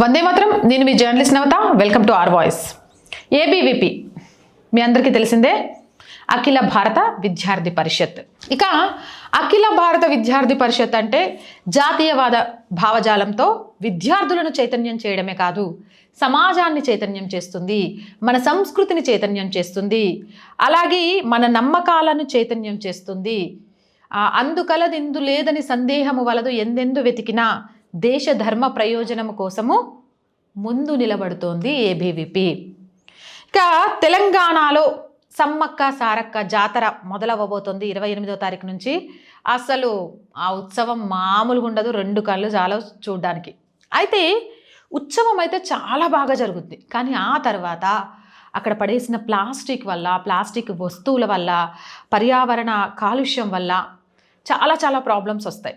వందే మాత్రం. నేను మీ journalist Navata. Welcome to R voice. ABVP. మీ అందరికీ తెలిసిందే అఖిల భారత విద్యార్థి పరిషత్. ఇక అఖిల భారత విద్యార్థి పరిషత్ అంటే జాతీయవాద భావజాలంతో విద్యార్థులను చైతన్యం చేయడమే కాదు సమాజాన్ని చైతన్యం చేస్తుంది మన సంస్కృతిని చైతన్యం చేస్తుంది అలాగే మన నమ్మకాలను చైతన్యం చేస్తుంది. ఆ, అందుకలదిందు లేదని సందేహము వలదు ఎందెందు వెతికినా దేశ ధర్మ ప్రయోజనము కోసము ముందు నిలబడుతోంది ఏబీవీపీ ఇక తెలంగాణలో సమ్మక్క సారక్క జాతర మొదలవ్వబోతోంది ఇరవై ఎనిమిదో తారీఖు నుంచి. అసలు ఆ ఉత్సవం మామూలుగా ఉండదు రెండు కళ్ళు చాలా చూడడానికి. అయితే ఉత్సవం అయితే చాలా బాగా జరుగుద్ది. కానీ ఆ తర్వాత అక్కడ పడేసిన ప్లాస్టిక్ వల్ల ప్లాస్టిక్ వస్తువుల వల్ల పర్యావరణ కాలుష్యం వల్ల చాలా చాలా ప్రాబ్లమ్స్ వస్తాయి.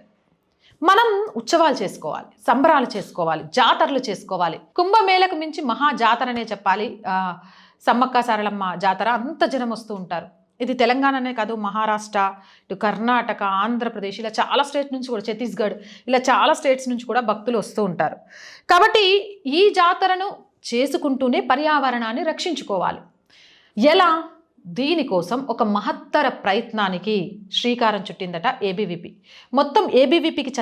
మనం ఉత్సవాలు చేసుకోవాలి సంబరాలు చేసుకోవాలి జాతరలు చేసుకోవాలి. కుంభమేళకు మించి మహా జాతరనే చెప్పాలి. సమ్మక్క సారలమ్మ జాతర అంత జనం వస్తూ ఉంటారు. ఇది తెలంగాణనే కాదు మహారాష్ట్ర ఇటు కర్ణాటక ఆంధ్రప్రదేశ్ ఇలా చాలా స్టేట్ నుంచి కూడా ఛత్తీస్గఢ్ ఇలా చాలా స్టేట్స్ నుంచి కూడా భక్తులు వస్తూ ఉంటారు. కాబట్టి ఈ జాతరను చేసుకుంటూనే పర్యావరణాన్ని రక్షించుకోవాలి. ఎలా? దీనికోసం ఒక మహత్తర ప్రయత్నానికి శ్రీకారం చుట్టిందట ఏబీవీపీ మొత్తం ఏబీవీపీకి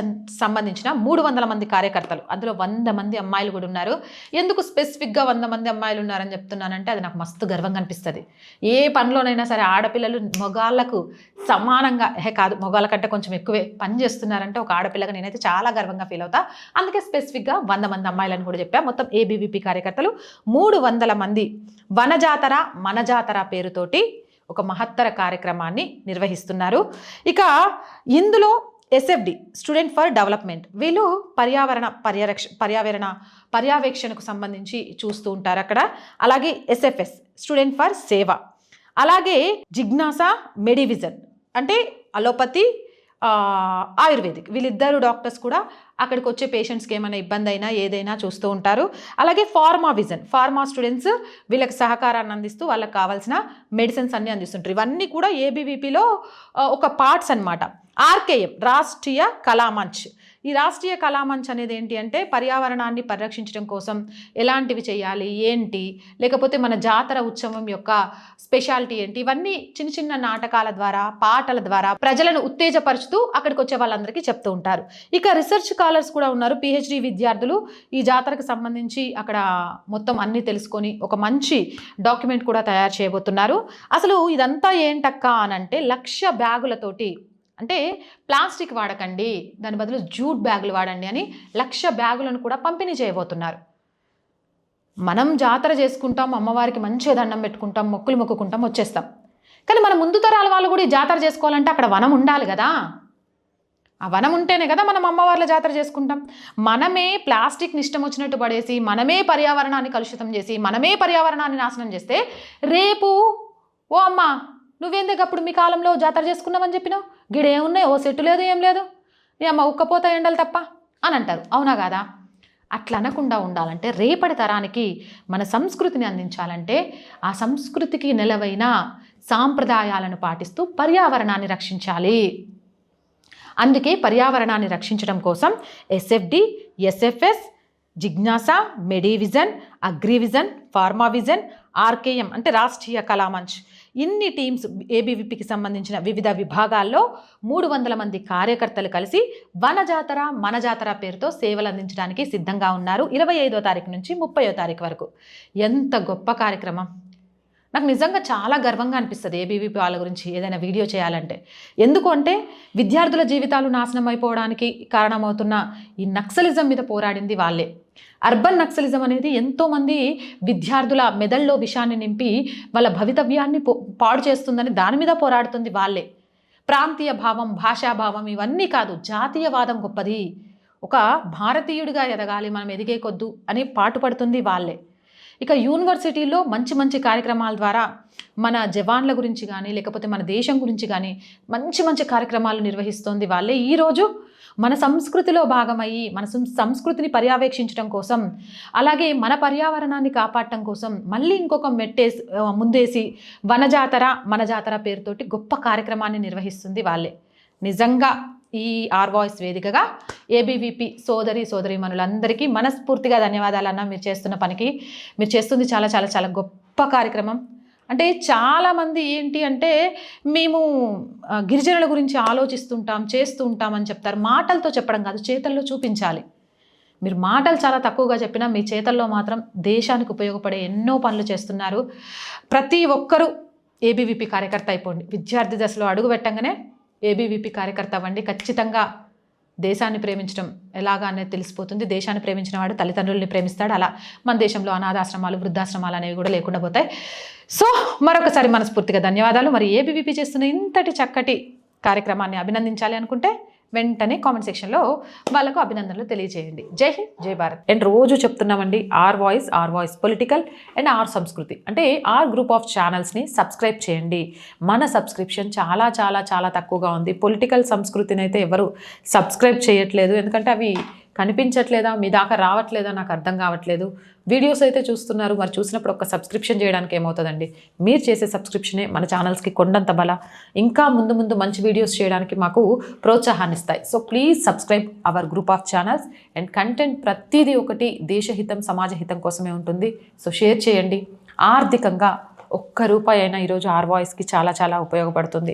సంబంధించిన మూడు వందల మంది కార్యకర్తలు. అందులో వంద మంది అమ్మాయిలు కూడా ఉన్నారు. ఎందుకు స్పెసిఫిక్గా వంద మంది అమ్మాయిలు ఉన్నారని చెప్తున్నానంటే అది నాకు మస్తు గర్వంగా అనిపిస్తుంది ఏ పనిలోనైనా సరే ఆడపిల్లలు మొగాళ్ళకు సమానంగా హే కాదు మొగాళ్ళ కంటే కొంచెం ఎక్కువే పని చేస్తున్నారంటే ఒక ఆడపిల్లగా నేనైతే చాలా గర్వంగా ఫీల్ అవుతా. అందుకే స్పెసిఫిక్గా వంద మంది అమ్మాయిలని కూడా చెప్పా. మొత్తం ఏబీవీపీ కార్యకర్తలు మూడు వందల మంది వనజాతర మన జాతర తోటి ఒక మహత్తర కార్యక్రమాన్ని నిర్వహిస్తున్నారు. ఇక ఇందులో ఎస్ఎఫ్డి స్టూడెంట్ ఫర్ డెవలప్మెంట్ వీళ్ళు పర్యావరణ పర్యరక్ష పర్యావరణ పర్యవేక్షణకు సంబంధించి చూస్తూ ఉంటారు అక్కడ. అలాగే ఎస్ఎఫ్ఎస్ స్టూడెంట్ ఫర్ సేవ అలాగే జిజ్ఞాసా మెడివిజన్ అంటే అలోపతి ఆయుర్వేదిక్. వీళ్ళిద్దరు డాక్టర్స్ కూడా అక్కడికి వచ్చే పేషెంట్స్కి ఏమైనా ఇబ్బంది అయినా ఏదైనా చూస్తూ ఉంటారు. అలాగే ఫార్మా విజన్ ఫార్మా స్టూడెంట్స్ వీళ్ళకి సహకారాన్ని అందిస్తూ వాళ్ళకి కావాల్సిన మెడిసిన్స్ అన్నీ అందిస్తుంటారు. ఇవన్నీ కూడా ఏబీవీపీలో ఒక పార్ట్స్ అన్నమాట. ఆర్కేఎం రాష్ట్రీయ కళామంచ్. ఈ రాష్ట్రీయ కళామంచ్ అనేది ఏంటి అంటే పర్యావరణాన్ని పరిరక్షించడం కోసం ఎలాంటివి చేయాలి ఏంటి? లేకపోతే మన జాతర ఉత్సవం యొక్క స్పెషాలిటీ ఏంటి? ఇవన్నీ చిన్న చిన్న నాటకాల ద్వారా పాటల ద్వారా ప్రజలను ఉత్తేజపరుచుతూ అక్కడికి వచ్చే వాళ్ళందరికీ చెప్తూ ఉంటారు. ఇక రీసెర్చ్ స్కాలర్స్ కూడా ఉన్నారు. పిహెచ్డి విద్యార్థులు ఈ జాతరకు సంబంధించి అక్కడ మొత్తం అన్నీ తెలుసుకొని ఒక మంచి డాక్యుమెంట్ కూడా తయారు చేయబోతున్నారు. అసలు ఇదంతా ఏంటక్క అనంటే లక్ష బ్యాగులతోటి అంటే ప్లాస్టిక్ వాడకండి దాని బదులు జూట్ బ్యాగులు వాడండి అని లక్ష బ్యాగులను కూడా పంపిణీ చేయబోతున్నారు. మనం జాతర చేసుకుంటాం అమ్మవారికి మంచిగా దండం పెట్టుకుంటాం మొక్కులు మొక్కుకుంటాం వచ్చేస్తాం. కానీ మన ముందు తరాల వాళ్ళు కూడా ఈ జాతర చేసుకోవాలంటే అక్కడ వనం ఉండాలి కదా. ఆ వనం ఉంటేనే కదా మనం అమ్మవార్ల జాతర చేసుకుంటాం. మనమే ప్లాస్టిక్ని ఇష్టం వచ్చినట్టు పడేసి మనమే పర్యావరణాన్ని కలుషితం చేసి మనమే పర్యావరణాన్ని నాశనం చేస్తే రేపు ఓ అమ్మ నువ్వేందుకు అప్పుడు మీ కాలంలో జాతర చేసుకున్నామని చెప్పినావు? గిడేమున్నాయి? ఓ సెట్టు లేదు ఏం లేదు. నీ అమ్మ ఉక్కపోతా ఎండలు తప్ప? అని అంటారు. అవునా కాదా? అట్లా అనకుండా ఉండాలంటే రేపటి తరానికి మన సంస్కృతిని అందించాలంటే ఆ సంస్కృతికి నెలవైన సాంప్రదాయాలను పాటిస్తూ పర్యావరణాన్ని రక్షించాలి. అందుకే పర్యావరణాన్ని రక్షించడం కోసం SFD SFS Jignasa medivision agrivision pharmavision RKM అంటే రాష్ట్రీయ కళామంచ్ ఇన్ని టీమ్స్ ఏబీవీపీకి సంబంధించిన వివిధ విభాగాల్లో మూడు వందల మంది కార్యకర్తలు కలిసి వన జాతర మన జాతర పేరుతో సేవలు అందించడానికి సిద్ధంగా ఉన్నారు. ఇరవై ఐదో తారీఖు నుంచి ముప్పయో తారీఖు వరకు. ఎంత గొప్ప కార్యక్రమం. నాకు నిజంగా చాలా గర్వంగా అనిపిస్తుంది ఏబీవీపీ వాళ్ళ గురించి ఏదైనా వీడియో చేయాలంటే. ఎందుకు అంటే విద్యార్థుల జీవితాలు నాశనం అయిపోవడానికి కారణమవుతున్న ఈ నక్సలిజం మీద పోరాడింది వాళ్ళే. అర్బన్ నక్సలిజం అనేది ఎంతోమంది విద్యార్థుల మెదళ్ళలో విషాన్ని నింపి వాళ్ళ భవితవ్యాన్ని పో- పాడు చేస్తుందని దాని మీద పోరాడుతుంది వాళ్ళే. ప్రాంతీయ భావం భాషాభావం ఇవన్నీ కాదు జాతీయవాదం గొప్పది. ఒక భారతీయుడిగా ఎదగాలి మనం ఎదిగే కొద్దు అని పాటుపడుతుంది వాళ్ళే. ఇక యూనివర్సిటీలో మంచి మంచి కార్యక్రమాల ద్వారా మన జవాన్ల గురించి కానీ లేకపోతే మన దేశం గురించి కానీ మంచి మంచి కార్యక్రమాలు నిర్వహిస్తోంది వాళ్ళే. ఈరోజు మన సంస్కృతిలో భాగమయ్యి మన సం- సంస్కృతిని పర్యవేక్షించడం కోసం అలాగే మన పర్యావరణాన్ని కాపాడటం కోసం మళ్ళీ ఇంకొక మెట్టేసి ముందేసి వన జాతర మన జాతర పేరుతోటి గొప్ప కార్యక్రమాన్ని నిర్వహిస్తుంది వాళ్ళే. నిజంగా ఈ ఆర్ వాయిస్ వేదికగా ఏబీవీపీ సోదరి సోదరి మనులందరికీ మనస్ఫూర్తిగా ధన్యవాదాలు అన్న మీరు చేస్తున్న పనికి. మీరు చేస్తుంది చాలా చాలా చాలా గొప్ప కార్యక్రమం. అంటే చాలామంది ఏంటి అంటే మేము గిరిజనుల గురించి ఆలోచిస్తుంటాం చేస్తూ ఉంటాం అని చెప్తారు. మాటలతో చెప్పడం కాదు చేతల్లో చూపించాలి. మీరు మాటలు చాలా తక్కువగా చెప్పినా మీ చేతల్లో మాత్రం దేశానికి ఉపయోగపడే ఎన్నో పనులు చేస్తున్నారు. ప్రతి ఒక్కరూ ఏబీవీపీ కార్యకర్త అయిపోండి. విద్యార్థి దశలో అడుగు పెట్టంగానే ఏబీవీపీ కార్యకర్త అవ్వండి. ఖచ్చితంగా దేశాన్ని ప్రేమించడం ఎలాగా అనేది తెలిసిపోతుంది. దేశాన్ని ప్రేమించిన వాడు తల్లిదండ్రుల్ని ప్రేమిస్తాడు. అలా మన దేశంలో అనాథాశ్రమాలు వృద్ధాశ్రమాలు అనేవి కూడా లేకుండా పోతాయి. సో మరొకసారి మనస్ఫూర్తిగా ధన్యవాదాలు. మరి ఏబీవీపీ చేస్తున్న ఇంతటి చక్కటి కార్యక్రమాన్ని అభినందించాలి అనుకుంటే వెంటనే కామెంట్ సెక్షన్లో వాళ్ళకు అభినందనలు తెలియజేయండి. జై హింద్ జై భారత్. అండ్ రోజు చెప్తున్నామండి R voice R voice political and R Sanskriti. అంటే ఆర్ గ్రూప్ ఆఫ్ ఛానల్స్ని సబ్స్క్రైబ్ చేయండి. మన సబ్స్క్రిప్షన్ చాలా చాలా చాలా తక్కువగా ఉంది. పొలిటికల్ సంస్కృతిని అయితే ఎవరు సబ్స్క్రైబ్ చేయట్లేదు. ఎందుకంటే అవి కనిపించట్లేదా? మీ దాకా రావట్లేదా? నాకు అర్థం కావట్లేదు. వీడియోస్ అయితే చూస్తున్నారు. మరి చూసినప్పుడు ఒక సబ్స్క్రిప్షన్ చేయడానికి ఏమవుతుందండి? మీరు చేసే సబ్స్క్రిప్షనే మన ఛానల్స్కి కొండంత బల. ఇంకా ముందు ముందు మంచి వీడియోస్ చేయడానికి మాకు ప్రోత్సాహాన్ని ఇస్తాయి so please subscribe our group of channels and content ప్రతిదీ ఒకటి దేశహితం సమాజ హితం కోసమే ఉంటుంది. సో షేర్ చేయండి. ఆర్థికంగా ఒక్క రూపాయి అయినా ఈరోజు ఆర్ వాయిస్కి చాలా చాలా ఉపయోగపడుతుంది.